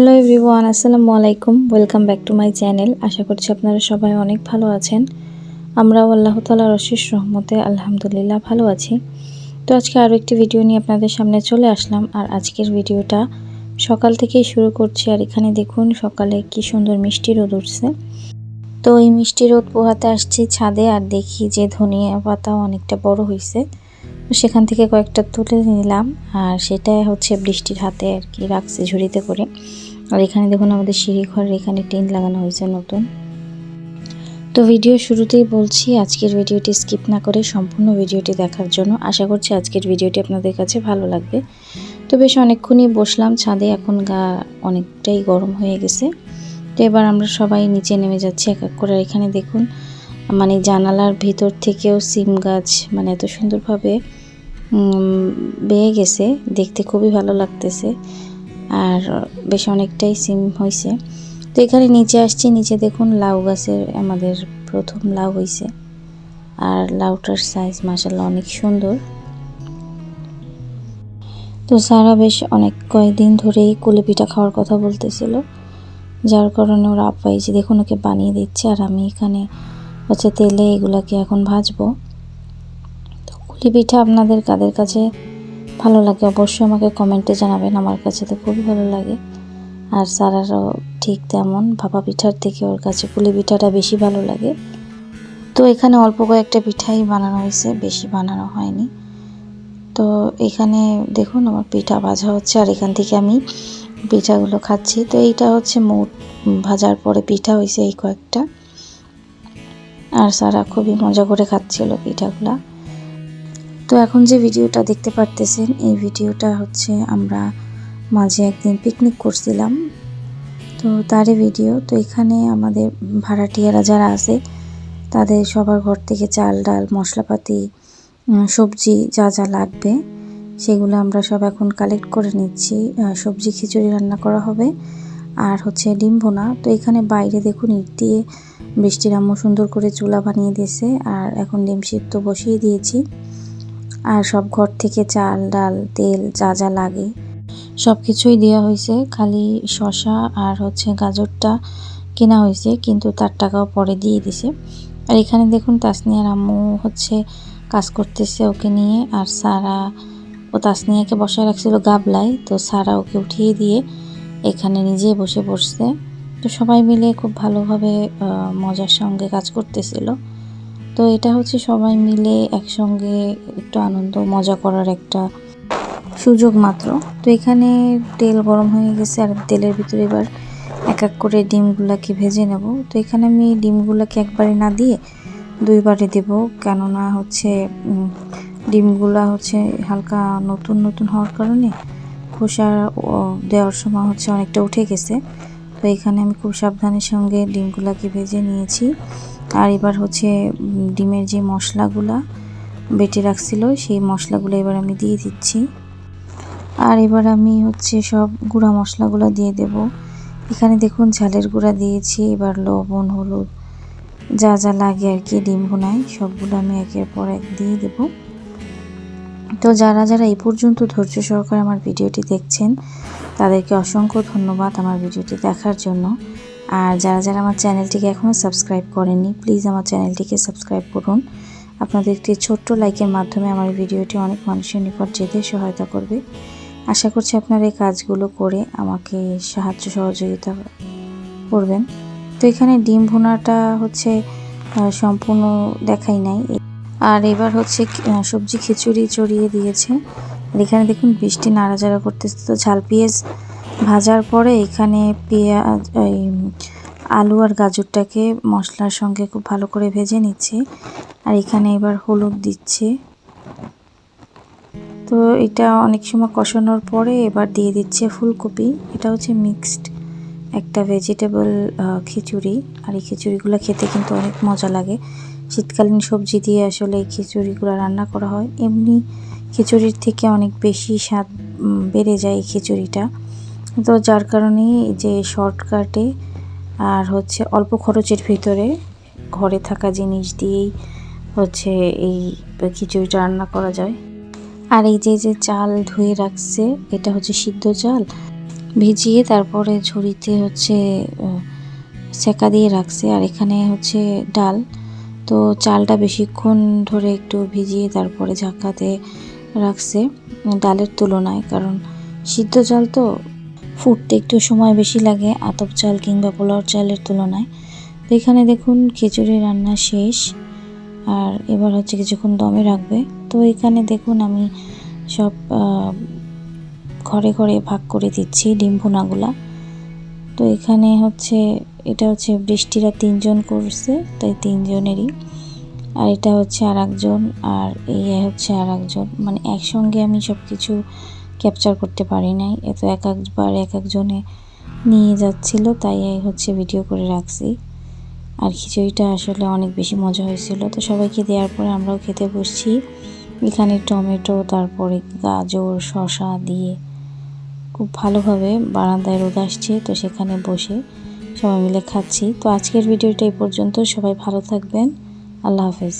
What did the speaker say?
Hello everyone আসসালামু আলাইকুম welcome back to my channel আশা করছি আপনারা সবাই অনেক ভালো আছেন। আমরাও আল্লাহ তালার অশেষ রহমতে আলহামদুলিল্লাহ ভালো আছি। তো আজকে আরও একটি ভিডিও নিয়ে আপনাদের সামনে চলে আসলাম। আর আজকের ভিডিওটা সকাল থেকেই শুরু করছি। আর এখানে দেখুন, সকালে কি সুন্দর মিষ্টি রোদ উঠছে। তো এই মিষ্টি রোদ পোহাতে আসছি ছাদে। আর দেখি যে ধনিয়া পাতা অনেকটা বড় হয়েছে তো সেখান থেকে কয়েকটা তুলে নিলাম। আর সেটা হচ্ছে বৃষ্টির হাতে আর কি রাখছি ঝুড়িতে করে। আর এখানে দেখুন আমাদের সিঁড়ি ঘরের এখানে টিন লাগানো হয়েছে নতুন। তো ভিডিও শুরুতেই বলছি, আজকের ভিডিওটি স্কিপ না করে সম্পূর্ণ ভিডিওটি দেখার জন্য আশা করছি আজকের ভিডিওটি আপনাদের কাছে ভালো লাগবে। তো বেশ অনেকক্ষণই বসলাম, ছাদে এখন গা অনেকটাই গরম হয়ে গেছে। তো এবার আমরা সবাই নিচে নেমে যাচ্ছি এক এক করে। এখানে দেখুন মানে জানালার ভিতর থেকেও সিম গাছ মানে এত সুন্দরভাবে বেয়ে গেছে। দেখতে খুবই ভালো লাগতেছে। আর বেশ অনেকটাই সিম হয়েছে তো এখানে নিচে আসছি, নিচে দেখুন লাউ গাছের আমাদের প্রথম লাউ হয়েছে আর লাউটার সাইজ মাসাল্লাহ অনেক সুন্দর। তো সারা বেশ অনেক কয়েকদিন ধরেই কুলি পিঠা খাওয়ার কথা বলতেছিল। যার কারণে ওরা আপাই যে দেখুন ওকে বানিয়ে দিচ্ছে, আর আমি এখানে হচ্ছে তেলে এগুলাকে এখন ভাজবো। তো কুলি পিঠা আপনাদের কাদের কাছে ভালো লাগে, অবশ্যই আমাকে কমেন্টে জানাবেন, আমার কাছে তো খুবই ভালো লাগে। আর সারারও ঠিক তেমন, ভাপা পিঠার থেকে ওর কাছে পুলি পিঠাটা বেশি ভালো লাগে। তো এখানে অল্প কয়েকটা পিঠাই বানানো হয়েছে, বেশি বানানো হয়নি। তো এখানে দেখুন, আমার পিঠা ভাজা হচ্ছে, আর এখান থেকে আমি পিঠাগুলো খাচ্ছি। তো এইটা হচ্ছে মুট, ভাজার পরে পিঠা হয়েছে এই কয়েকটা। আর সারা খুবই মজা করে খাচ্ছিল পিঠাগুলা। তো এখন যে ভিডিওটা দেখতে পারতেছেন, এই ভিডিওটা হচ্ছে আমরা মাঝে একদিন পিকনিক করছিলাম। তো তারই ভিডিও তো এখানে আমাদের ভাড়াটিয়ারা যারা আছে, তাদের সবার ঘর থেকে চাল, ডাল, মশলাপাতি সবজি যা যা লাগবে, সেগুলো আমরা সব এখন কালেক্ট করে নিচ্ছি। সবজি খিচুড়ি রান্না করা হবে, আর হচ্ছে ডিম বোনা তো এখানে বাইরে দেখুন, ইট দিয়ে বৃষ্টির আম্মু সুন্দর করে চুলা বানিয়ে দিয়েছে, আর এখন ডিম সিদ্ধ বসিয়ে দিয়েছি। আর সব ঘর থেকে চাল, ডাল, তেল যা যা লাগে। সব কিছুই দেওয়া হয়েছে। খালি শশা আর হচ্ছে গাজরটা কেনা হয়েছে, কিন্তু তার টাকাও পরে দিয়ে দিছে। আর এখানে দেখুন তাসনিয়ার আম্মু হচ্ছে কাজ করতেছে ওকে নিয়ে, আর সারা, ও তাসনিয়াকে বসায় রাখছিল গাবলায়, তো সারা ওকে উঠিয়ে দিয়ে এখানে নিজে বসে পড়ছে তো সবাই মিলে খুব ভালোভাবে মজার সঙ্গে কাজ করতেছিল। তো এটা হচ্ছে সবাই মিলে একসঙ্গে একটু আনন্দ, মজা করার একটা সুযোগ মাত্র। তো এখানে তেল গরম হয়ে গেছে আর তেলের ভিতরে এবার এক এক করে ডিমগুলাকে ভেজে নেব। তো এখানে আমি ডিমগুলাকে একবারে না দিয়ে দুইবারে দেব, কেননা হচ্ছে ডিমগুলা হচ্ছে হালকা নতুন নতুন হওয়ার কারণে খোসা দেওয়ার সময় হচ্ছে অনেকটা উঠে গেছে। তো এখানে আমি খুব সাবধানের সঙ্গে ডিমগুলাকে ভেজে নিয়েছি। আর এবার হচ্ছে ডিমের যে মশলাগুলা বেটে রাখছিল, সেই মশলাগুলো এবার আমি দিয়ে দিচ্ছি। আর এবার আমি হচ্ছে সব গুঁড়া মশলাগুলো দিয়ে দেব। এখানে দেখুন, ঝালের গুঁড়া দিয়েছি, এবার লবণ, হলুদ, যা যা লাগে আর কি ডিম ভুনায় সবগুলো আমি একের পর এক দিয়ে দেব। তো যারা যারা এই পর্যন্ত ধৈর্য সহকারে আমার ভিডিওটি দেখছেন, তাদেরকে অসংখ্য ধন্যবাদ আমার ভিডিওটি দেখার জন্য। আর যারা যারা আমার চ্যানেলটিকে এখনও সাবস্ক্রাইব করেননি, প্লিজ আমার চ্যানেলটিকে সাবস্ক্রাইব করুন। আপনাদের একটি ছোট্ট লাইকের মাধ্যমে আমার ভিডিওটি অনেক মানুষের নিকট যেতে সহায়তা করবে। আশা করছি আপনারা এই কাজগুলো করে আমাকে সাহায্য সহযোগিতা করবেন। তো এখানে ডিম ভুনাটা হচ্ছে সম্পূর্ণ দেখাই নাই। আর এবার হচ্ছে সবজি খিচুড়ি চড়িয়ে দিয়েছে। এখানে দেখুন, বৃষ্টি নাড়াচাড়া করতেছে তো ঝাল পেঁয়াজ ভাজার পরে এখানে পেঁয়াজ আলু আর গাজরটাকে মশলার সঙ্গে খুব ভালো করে ভেজে নিচ্ছে। আর এখানে এবার হলুদ দিচ্ছে। তো এটা অনেক সময় কষানোর পরে এবার দিয়ে দিচ্ছে ফুলকপি। এটা হচ্ছে মিক্সড একটা ভেজিটেবল খিচুড়ি। আর এই খিচুড়িগুলো খেতে কিন্তু অনেক মজা লাগে। শীতকালীন সবজি দিয়ে আসলে এই খিচুড়িগুলো রান্না করা হয়। এমনি খিচুড়ির থেকে অনেক বেশি স্বাদ বেড়ে যায় এই খিচুড়িটা। তো যার কারণে যে শর্টকাটে আর হচ্ছে অল্প খরচের ভিতরে ঘরে থাকা জিনিস দিয়েই হচ্ছে এই খিচুড়িটা রান্না করা যায়। আর এই যে যে চাল ধুয়ে রাখছে, এটা হচ্ছে সিদ্ধ চাল। ভিজিয়ে তারপরে ঝুড়িতে হচ্ছে সেকা দিয়ে রাখছে। আর এখানে হচ্ছে ডাল। তো চালটা বেশিক্ষণ ধরে একটু ভিজিয়ে তারপরে ঝাঁকাতে রাখছে ডালের তুলনায়, কারণ সিদ্ধ চাল তো ফুটতে একটু সময় বেশি লাগে আতপ চাল কিংবা পোলাও চালের তুলনায়। তো এখানে দেখুন খিচুড়ি রান্না শেষ, আর এবার হচ্ছে কিছুক্ষণ দমে রাখবে। তো এখানে দেখুন আমি সব ঘরে ঘরে ভাগ করে দিচ্ছি ডিম ভুনাগুলা। তো এখানে হচ্ছে এটা হচ্ছে বৃষ্টিরা তিনজন করছে, তাই তিনজনেরই। আর এটা হচ্ছে আর একজন আর এই হচ্ছে আর একজন মানে একসঙ্গে আমি সব কিছু ক্যাপচার করতে পারি নাই। এত এক একবার এক একজনে নিয়ে যাচ্ছিল, তাই হচ্ছে ভিডিও করে রাখছি। আর খিচুড়িটা আসলে অনেক বেশি মজা হয়েছিল। তো সবাইকে দেওয়ার পরে আমরাও খেতে বসছি। এখানে টমেটো, তারপরে গাজর, শসা দিয়ে খুব ভালোভাবে বারান্দায় রোদ আসছে, তো সেখানে বসে সবাই মিলে খাচ্ছি। তো আজকের ভিডিওটা এই পর্যন্ত। সবাই ভালো থাকবেন। আল্লাহ হাফেজ।